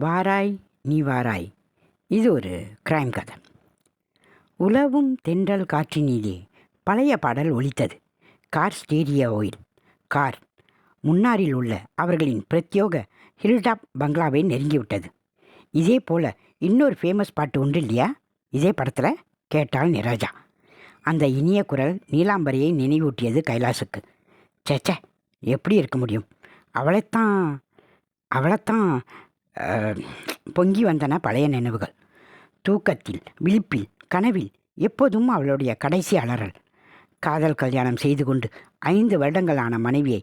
வாராய் நீ வாராய். இது ஒரு கிரைம் கதை. உலவும் தென்றல் காற்றினிலே பழைய பாடல் ஒலித்தது. Car ஸ்டேரியோவில் car. முன்னாரில் உள்ள அவர்களின் பிரத்யோக ஹில்டாப் பங்களாவை நெருங்கிவிட்டது இதே போல் இன்னொரு ஃபேமஸ் பாட்டு உண்டு இல்லையா? இதே படத்தில் கேட்டாள் நிராஜா அந்த இனிய குரல் நீலாம்பரியை நினைவூட்டியது கைலாசுக்கு. சேச்சே எப்படி இருக்க முடியும்? அவளைத்தான் அவளைத்தான் பொங்கி வந்தன பழைய நினைவுகள். தூக்கத்தில் விழிப்பில் கனவில் எப்போதும் அவளுடைய கடைசி அலறல். காதல் கல்யாணம் செய்து கொண்டு ஐந்து வருடங்களான மனைவியை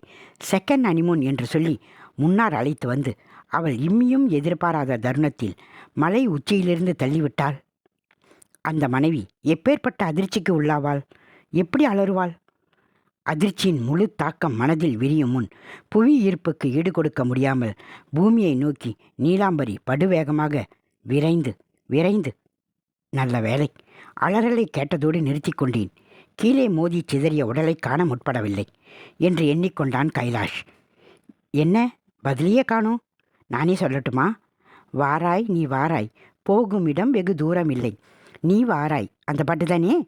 செகண்ட் அனிமூன் என்று சொல்லி முன்னார் அழைத்து வந்து அவள் இம்மியும் எதிர்பாராத தருணத்தில் மலை உச்சியிலிருந்து தள்ளிவிட்டாள். அந்த மனைவி எப்பேற்பட்ட அதிர்ச்சிக்கு உள்ளாவாள்? எப்படி அலறுவாள்? அதிர்ச்சியின் முழு தாக்கம் மனதில் விரியும் முன் புவி ஈர்ப்புக்கு ஈடு கொடுக்க முடியாமல் பூமியை நோக்கி நீலாம்பரி படுவேகமாக விரைந்து விரைந்து நல்ல வேலை அலறலை கேட்டதோடு நிறுத்தி கொண்டேன். கீழே மோதி சிதறிய உடலை காண முற்படவில்லை என்று எண்ணிக்கொண்டான் கைலாஷ். என்ன? பதிலையே காணோம். நானே சொல்லட்டுமா? வாராய் நீ வாராய். போகும் இடம் வெகு தூரம் இல்லை. நீ வாராய். அந்த பாட்டு தானே?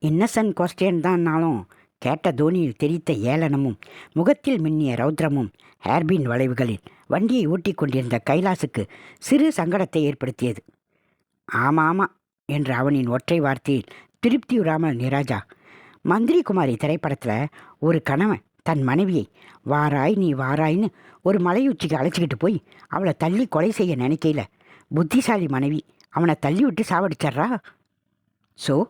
இன்னசன் கொஸ்டின் தான்னாலும் கேட்ட தோனியில் தெரித்த ஏளனமும் முகத்தில் மின்னிய ரௌத்ரமும் ஹேர்பின் வளைவுகளில் வண்டியை ஓட்டிக் கொண்டிருந்த கைலாசுக்கு சிறு சங்கடத்தை ஏற்படுத்தியது. ஆமா ஆமா என்று அவனின் ஒற்றை வார்த்தையில் திருப்தியுறாமல் நிராஜா மந்திரி குமாரி திரைப்படத்தில் ஒரு கணவன் தன் மனைவியை வாராய் நீ வாராய்ன்னு ஒரு மலையுச்சிக்கு அழைச்சிக்கிட்டு போய் அவளை தள்ளி கொலை செய்ய நினைக்கையில் புத்திசாலி மனைவி அவனை தள்ளி விட்டு சாவடிச்சிட்றா ஸோ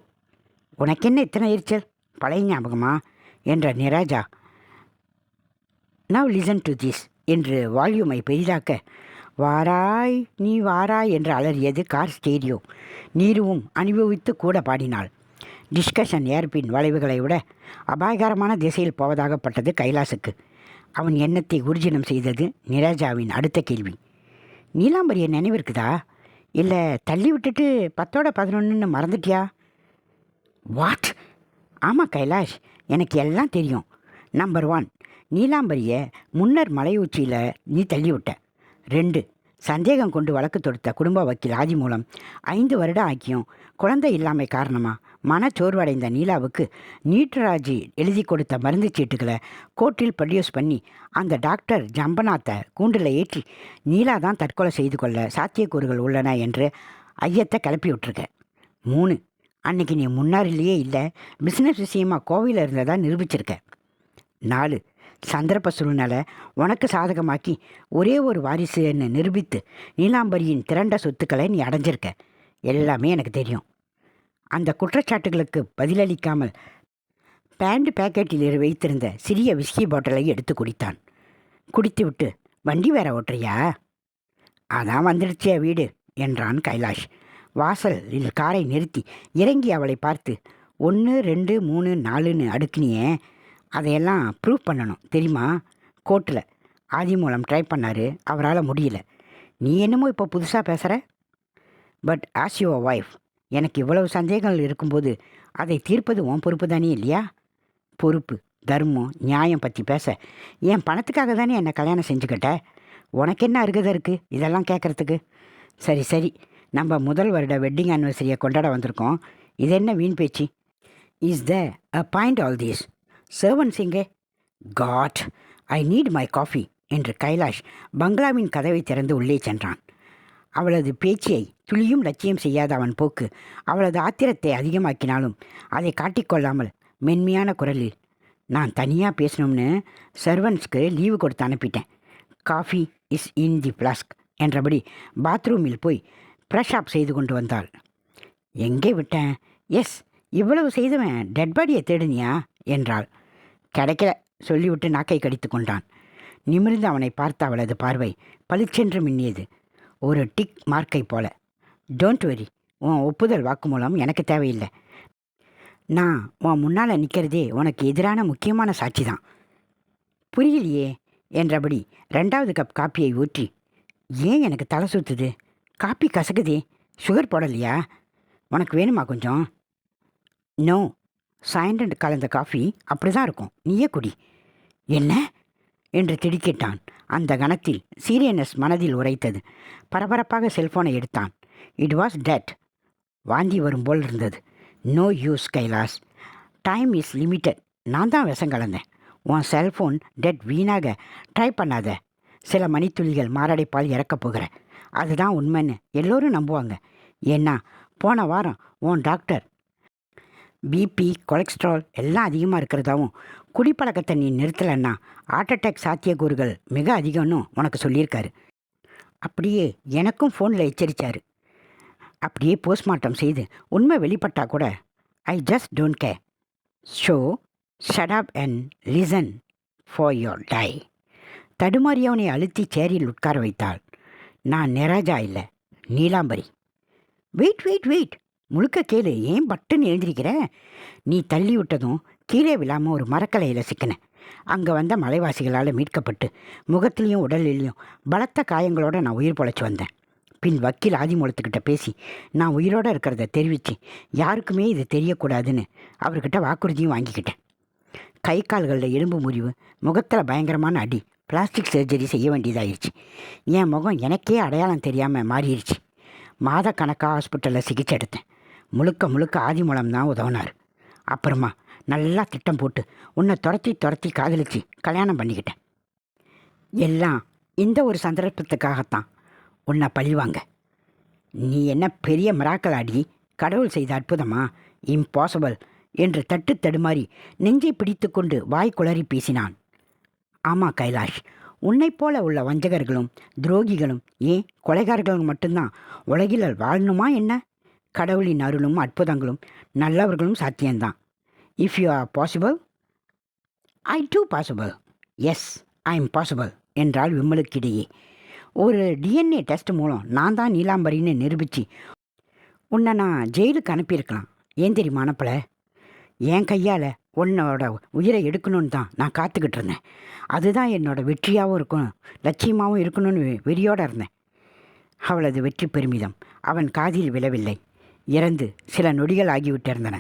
உனக்கென்ன இத்தனை எரிச்சல்? பழைய ஞாபகமா? என்ற Niraja. Now listen to this என்று வால்யூமை பெரிதாக்க. வாராய் நீ வாராய் என்று அலறியது கார் ஸ்டேடியோ. நீருவும் அனுபவித்து கூட பாடினாள். டிஸ்கஷன் ஏர்பின் வளைவுகளை விட அபாயகரமான திசையில் போவதாகப்பட்டது கைலாசுக்கு. அவன் எண்ணத்தை ஊர்ஜினம் செய்தது நிராஜாவின் அடுத்த கேள்வி. நீலாம்பரிய நினைவிருக்குதா? இல்லை தள்ளி விட்டுட்டு பத்தோட பதினொன்றுன்னு மறந்துட்டியா? வாட் ஆமாம் கைலாஷ். எனக்கு எல்லாம் தெரியும். நம்பர் ஒன் நீலாம்பரியை முன்னர் மலை உச்சியில் நீ தள்ளிவிட்ட. ரெண்டு சந்தேகம் கொண்டு வழக்கு தொடுத்த குடும்ப வக்கீல் ஆதி மூலம் ஐந்து வருடம் ஆக்கியும் குழந்தை இல்லாமை காரணமாக மனச்சோர்வடைந்த நீலாவுக்கு நீட்ராஜி எழுதி கொடுத்த மருந்து சீட்டுகளை கோர்ட்டில் ப்ரொடியூஸ் பண்ணி அந்த டாக்டர் ஜம்பநாத்தை கூண்டில் ஏற்றி நீலா தான் தற்கொலை செய்து கொள்ள சாத்தியக்கூறுகள் உள்ளன என்று ஐயத்தை கிளப்பி விட்டுருக்க. மூணு அன்னைக்கு நீ முன்னாரிலேயே இல்லை. பிஸ்னஸ் விஷயமா கோவிலில் இருந்ததாக நிரூபிச்சிருக்க. நாலு சந்தர்ப்ப சூழ்நிலை உனக்கு சாதகமாக்கி ஒரே ஒரு வாரிசுன்னு நிரூபித்து நீலாம்பரியின் திரண்ட சொத்துக்களை நீ அடைஞ்சிருக்க. எல்லாமே எனக்கு தெரியும். அந்த குற்றச்சாட்டுகளுக்கு பதிலளிக்காமல் பேண்ட் பேக்கெட்டில் வைத்திருந்த சிறிய விஸ்கி பாட்டிலை எடுத்து குடித்தான். குடித்துவிட்டு வண்டி வேற ஓட்டுறியா? அதான் வந்துடுச்சே வீடு என்றான் கைலாஷ். வாசலில் காரை நிறுத்தி இறங்கி அவளை பார்த்து ஒன்று ரெண்டு மூணு நாலுன்னு அடுக்குனியே. அதையெல்லாம் ப்ரூவ் பண்ணணும். தெரியுமா? கோர்ட்டில் ஆதி மூலம் ட்ரை பண்ணார். அவரால் முடியல. நீ என்னமோ இப்போ புதுசாக பேசுகிற பட் ஆஸ் யுவர் ஒய்ஃப் எனக்கு இவ்வளவு சந்தேகங்கள் இருக்கும்போது அதை தீர்ப்பது உன் பொறுப்பு தானே இல்லையா? பொறுப்பு தர்மம் நியாயம் பற்றி பேச. என் பணத்துக்காக தானே என்னை கல்யாணம் செஞ்சுக்கிட்ட? உனக்கு என்ன அருகதை இருக்குது இதெல்லாம் கேட்குறதுக்கு சரி சரி. நம்ம முதல் வருட வெட்டிங் ஆனிவர்சரியை கொண்டாட வந்திருக்கோம். இது என்ன வீண் பேச்சு? Is the a point all these servants இங்கே God I need my coffee என்று கைலாஷ் பங்களாவின் கதவை திறந்து உள்ளே சென்றான். அவளது பேச்சியை துளியும் லட்சியம் செய்யாத அவன் போக்கு அவளது ஆத்திரத்தை அதிகமாக்கினாலும் அதை காட்டிக்கொள்ளாமல் மென்மையான குரலில் நான் தனியாக பேசணும்னு சர்வன்ஸ்க்கு லீவு கொடுத்து அனுப்பிட்டேன். Coffee is in the flask என்றபடி பாத்ரூமில் போய் ப்ரெஷ் செய்து கொண்டு வந்தாள். எங்கே விட்டேன்? எஸ் இவ்வளவு செய்தவன் டெட் பாடியை தேடுனியா? என்றாள். கிடைக்கல சொல்லிவிட்டு நாக்கை கடித்து கொண்டான். நிமிர்ந்து அவனை பார்த்த அவளது பார்வை பளிச்சென்று மின்னியது. ஒரு டிக் மார்க்கை போல. டோன்ட் வெரி உன் ஒப்புதல் வாக்குமூலம் எனக்கு தேவையில்லை. நான் உன் முன்னால் நிற்கிறதே உனக்கு எதிரான முக்கியமான சாட்சி தான். புரியலையே என்றபடி ரெண்டாவது கப் காப்பியை ஊற்றி ஏன் எனக்கு தலை சுற்றுது காப்பி கசக்குதே. சுகர் போடலையா? உனக்கு வேணுமா கொஞ்சம்? நோ சாயந்தரம் கலந்த காஃபி அப்படி தான் இருக்கும். நீயே குடி. என்ன? என்று திடுக்கிட்டான். அந்த கணத்தில் சீரியனஸ் மனதில் உரைத்தது. பரபரப்பாக செல்போனை எடுத்தான். இட் வாஸ் டெட் வாந்தி வரும் போல் இருந்தது. No use Kailash time is limited நான் தான் விஷம் கலந்தேன். உன் செல்ஃபோன் டெட் வீணாக. ட்ரை பண்ணாத. சில மணித்துளிகள் மாரடைப்பால் இறக்கப் போகிற. அதுதான் உண்மைன்னு எல்லோரும் நம்புவாங்க. ஏன்னா போன வாரம் உன் டாக்டர் பிபி கொலஸ்ட்ரால் எல்லாம் அதிகமாக இருக்கிறதாவும் குடிப்பழக்கத்தை நீ நிறுத்தலைன்னா ஹார்ட் அட்டாக் சாத்தியக்கூறுகள் மிக அதிகம்னு உனக்கு சொல்லியிருக்காரு. அப்படியே எனக்கும் ஃபோனில் எச்சரித்தார் அப்படியே போஸ்ட்மார்ட்டம் செய்து உண்மை வெளிப்பட்டால் கூட I just don't care so shut and listen for your die தடுமாறியவனை அழுத்தி சேரியில் உட்கார வைத்தாள். நான் நிராஜா இல்லை. நீலாம்பரி. Wait wait wait. முழுக்க கேளு. ஏன் பட்டுன்னு எழுந்திருக்கிற? நீ தள்ளி விட்டதும் கீழே விழாமல் ஒரு மரக்கலையில் சிக்கினேன் அங்கே வந்த மலைவாசிகளால் மீட்கப்பட்டு முகத்திலையும் உடலிலையும் பலத்த காயங்களோடு நான் உயிர் பொழைச்சி வந்தேன். பின் வக்கீல் ஆதிமூலத்துக்கிட்ட பேசி நான் உயிரோடு இருக்கிறத தெரிவித்து யாருக்குமே இது தெரியக்கூடாதுன்னு அவர்கிட்ட வாக்குறுதியும் வாங்கிக்கிட்டேன். கை கால்களில் எலும்பு முறிவு முகத்தில் பயங்கரமான அடி பிளாஸ்டிக் சர்ஜரி செய்ய வேண்டியதாயிருச்சு. என் முகம் எனக்கே அடையாளம் தெரியாமல் மாறிடுச்சு மாதக்கணக்காக ஹாஸ்பிட்டலில் சிகிச்சை எடுத்தேன். முழுக்க முழுக்க ஆதி மூலம் தான் உதவினார். அப்புறமா நல்லா திட்டம் போட்டு உன்னை துரத்தி துரத்தி காதலிச்சு கல்யாணம் பண்ணிக்கிட்டேன். எல்லாம் இந்த ஒரு சந்தர்ப்பத்துக்காகத்தான் உன்னை பழிவாங்க. நீ என்ன பெரிய மிராக்கலாடி? கடவுள் செய்த அற்புதமா? இம்பாசிபிள் என்று தட்டு தடுமாறி நெஞ்சை பிடித்துக்கொண்டு வாய் குளறி பேசினான். ஆமாம் கைலாஷ். உன்னை போல உள்ள வஞ்சகர்களும் துரோகிகளும் ஏன் கொலைகாரர்களும் மட்டும்தான்? உலகில் வாழணுமா என்ன? கடவுளின் அருளும் அற்புதங்களும் நல்லவர்களும் சாத்தியம்தான். If you are possible I do possible yes I am possible என்றால் விம்மலுக்கிடையே. ஒரு டிஎன்ஏ டெஸ்ட் மூலம் நான் தான் நீலாம்பரின்னு நிரூபித்து உன்னை நான் ஜெயிலுக்கு அனுப்பியிருக்கலாம். ஏன் தெரியுமா அனுப்பலை? என் கையால் உன்னோட உயிரை எடுக்கணும்னு தான் நான் காத்துக்கிட்டு இருந்தேன். அதுதான் என்னோட வெற்றியாகவும் இருக்கணும் லட்சியமாகவும் இருக்கணும்னு வெறியோடு வெறியோட இருந்தேன். அவளது வெற்றி பெருமிதம் அவன் காதில் விழவில்லை. இறந்து சில நொடிகள் ஆகிவிட்டிருந்தன.